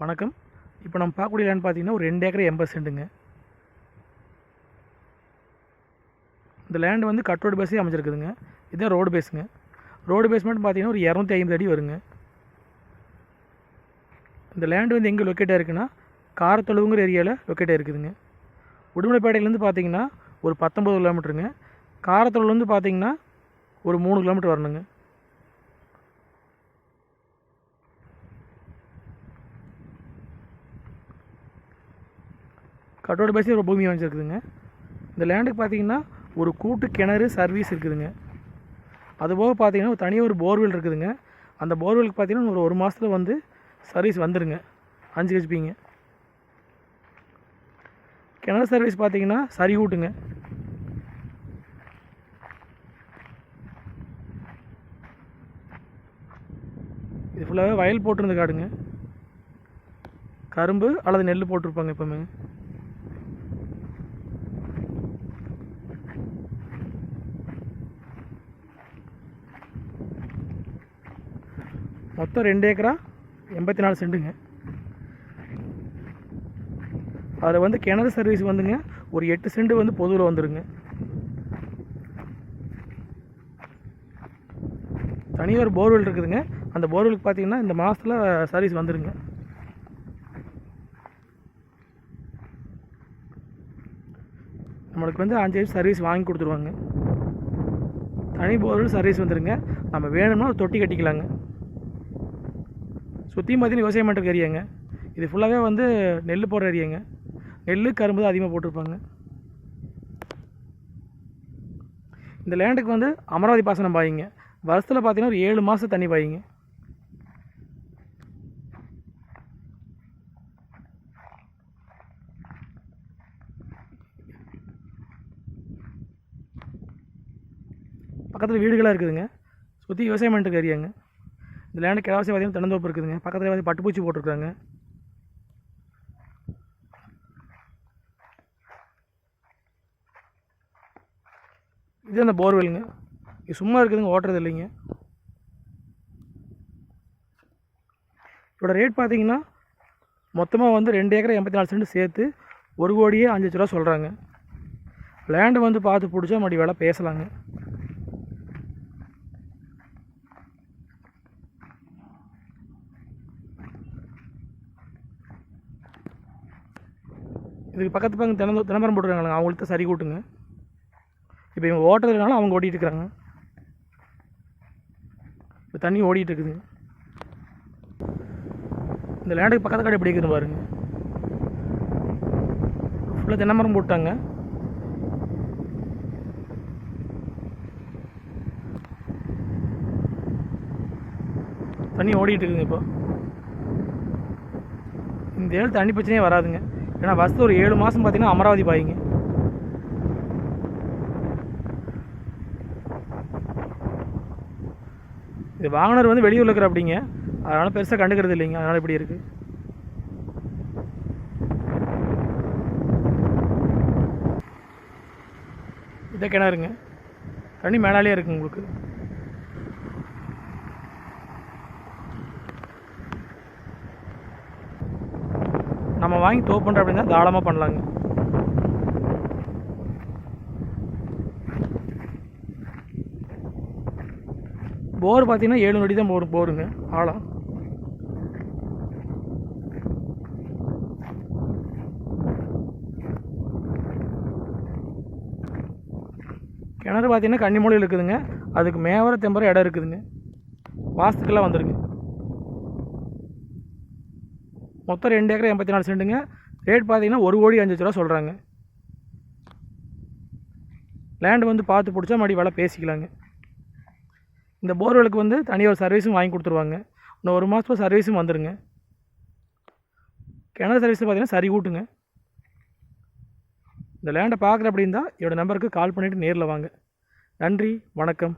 வணக்கம். இப்போ நம்ம பார்க்கக்கூடிய லேண்ட் பார்த்தீங்கன்னா ஒரு ரெண்டு ஏக்கர் எண்பது சென்ட்டுங்க. இந்த லேண்டு வந்து கட் ரோடு பேஸே அமைஞ்சிருக்குதுங்க. இதுதான் ரோடு பேஸுங்க ரோடு பேஸ் மட்டும் பார்த்தீங்கன்னா ஒரு இரநூத்தி ஐம்பது அடி வருங்க. இந்த லேண்டு வந்து எங்கே லொக்கேட்டாக இருக்குன்னா காரத்தொழுவுங்கிற ஏரியாவில் லொக்கேட்டாக இருக்குதுங்க. உடுமலைப்பேட்டையிலேருந்து பார்த்தீங்கன்னா ஒரு பத்தொம்பது கிலோமீட்டருங்க காரத்தொழுவுலேருந்து பார்த்தீங்கன்னா ஒரு மூணு கிலோமீட்டர் வரணுங்க. கட்டோட பேசி ஒரு பூமி அமைச்சிருக்குதுங்க இந்த லேண்டுக்கு பார்த்தீங்கன்னா ஒரு கூட்டு கிணறு சர்வீஸ் இருக்குதுங்க. அதுபோக பார்த்தீங்கன்னா ஒரு தனியாக ஒரு போர்வெல் இருக்குதுங்க. அந்த போர்வெலுக்கு பார்த்தீங்கன்னா ஒரு ஒரு மாதத்தில் வந்து சர்வீஸ் வந்துடுங்க அஞ்சு ஹெச்பிங்க கிணறு சர்வீஸ் பார்த்தீங்கன்னா சரி ஊட்டுங்க. இது ஃபுல்லாகவே வயல் போட்டிருந்த காடுங்க. கரும்பு அல்லது நெல் போட்டிருப்பாங்க எப்போவுமே. மொத்தம் ரெண்டு ஏக்கரா? எண்பத்தி நாலு சென்ட்டுங்க அதில் வந்து கிணறு சர்வீஸ் வந்துங்க. ஒரு எட்டு சென்ட் வந்து பொதுவில் வந்துடுங்க தனியாக ஒரு போர்வெல் இருக்குதுங்க. அந்த போர்வெலுக்கு பார்த்தீங்கன்னா இந்த மாதத்தில் சர்வீஸ் வந்துடுங்க நம்மளுக்கு வந்து அஞ்சு வருஷம் சர்வீஸ் வாங்கி கொடுத்துருவாங்க. தனி போர்வெல் சர்வீஸ் வந்துடுங்க நம்ம வேணும்னா ஒரு தொட்டி கட்டிக்கலாங்க. சுற்றி பார்த்தீங்கன்னா விவசாயம் பண்ணுற ஏரியாங்க. இது ஃபுல்லாகவே வந்து நெல் போடுற ஏரியாங்க. நெல் கரும்பு தான் அதிகமாக போட்டிருப்பாங்க. இந்த லேண்டுக்கு வந்து அமராவதி பாசனம் பாயிங்க. வருஷத்தில் பார்த்தீங்கன்னா ஒரு ஏழு மாதம் தண்ணி பாயிங்க. பக்கத்தில் வீடுகளாக இருக்குதுங்க. சுற்றி விவசாயம் பண்ணிட்டு ஏரியாங்க. இந்த லேண்டு கிழவாசி பார்த்தீங்கன்னா தென்னந்தோப்பு இருக்குதுங்க. பக்கத்தில் வந்து பட்டுப்பூச்சி போட்டிருக்காங்க. இது அந்த போர்வெல்லுங்க இது சும்மா இருக்குதுங்க ஓட்டுறது இல்லைங்க. இதோட ரேட் பார்த்தீங்கன்னா மொத்தமாக வந்து ரெண்டு ஏக்கரை எண்பத்தி நாலு சென்ட் சேர்த்து ஒரு கோடியே அஞ்சு லட்ச ரூபா சொல்கிறாங்க லேண்டு வந்து பார்த்து பிடிச்சா மறுபடி வேலை பேசலாங்க. இதுக்கு பக்கத்து பக்கம் தினம் தினமரம் போட்டுருக்காங்களா அவங்கள்ட்ட சரி கூட்டுங்க. இப்போ இவங்க ஓட்டுறதுனால அவங்க ஓட்டிகிட்டு இருக்கிறாங்க இப்போ தண்ணி ஓடிட்டு இருக்குது. இந்த லேண்டுக்கு பக்கத்து கடை எப்படி இருக்குதுன்னு பாருங்க. ஃபுல்லாக தென்னமரம் போட்டாங்க. தண்ணி ஓடிட்டு இருக்குங்க இப்போ. இந்த ஏழு தண்ணி பிரச்சனையே வராதுங்க. ஏன்னா ஃபஸ்ட்டு ஒரு ஏழு மாதம் பார்த்தீங்கன்னா அமராவதி பாயிங்க. இது வாங்கினர் வந்து வெளியூரில் இருக்கிற அப்படிங்க. அதனால் பெருசாக கண்டுக்கிறது இல்லைங்க. அதனால் இப்படி இருக்குது இதை கிணறுங்க. தண்ணி மேலாலே இருக்குங்க உங்களுக்கு. நம்ம வாங்கி தோப்பு பண்ணுற அப்படின்னா தாராளமாக பண்ணலாங்க. போர் பார்த்தீங்கன்னா ஏழு நொடி தான் போடும் போருங்க. ஆழம் கிணறு பார்த்தீங்கன்னா கன்னிமூலையில் இருக்குதுங்க. அதுக்கு மேவர தெம்பர இடம் இருக்குதுங்க. வாஸ்துக்கெல்லாம் வந்துருங்க மொத்தம் ரெண்டு ஏக்கர் எண்பத்தி நாலு சென்ட்டுங்க. ரேட் பார்த்தீங்கன்னா ஒரு கோடி அஞ்சு லட்ச ரூபா சொல்கிறாங்க லேண்டு வந்து பார்த்து பிடிச்சா மறுபடி வேலை பேசிக்கலாங்க. இந்த போர்வெலுக்கு வந்து தனியாக ஒரு சர்வீஸும் வாங்கி கொடுத்துருவாங்க. இன்னும் ஒரு மாதத்துக்கு சர்வீஸும் வந்துடுங்க கிணறு சர்வீஸ் பார்த்தீங்கன்னா சரி கூட்டுங்க இந்த லேண்டை பார்க்குற அப்படின்னா என்னோடய நம்பருக்கு கால் பண்ணிவிட்டு நேரில் வாங்க. நன்றி வணக்கம்.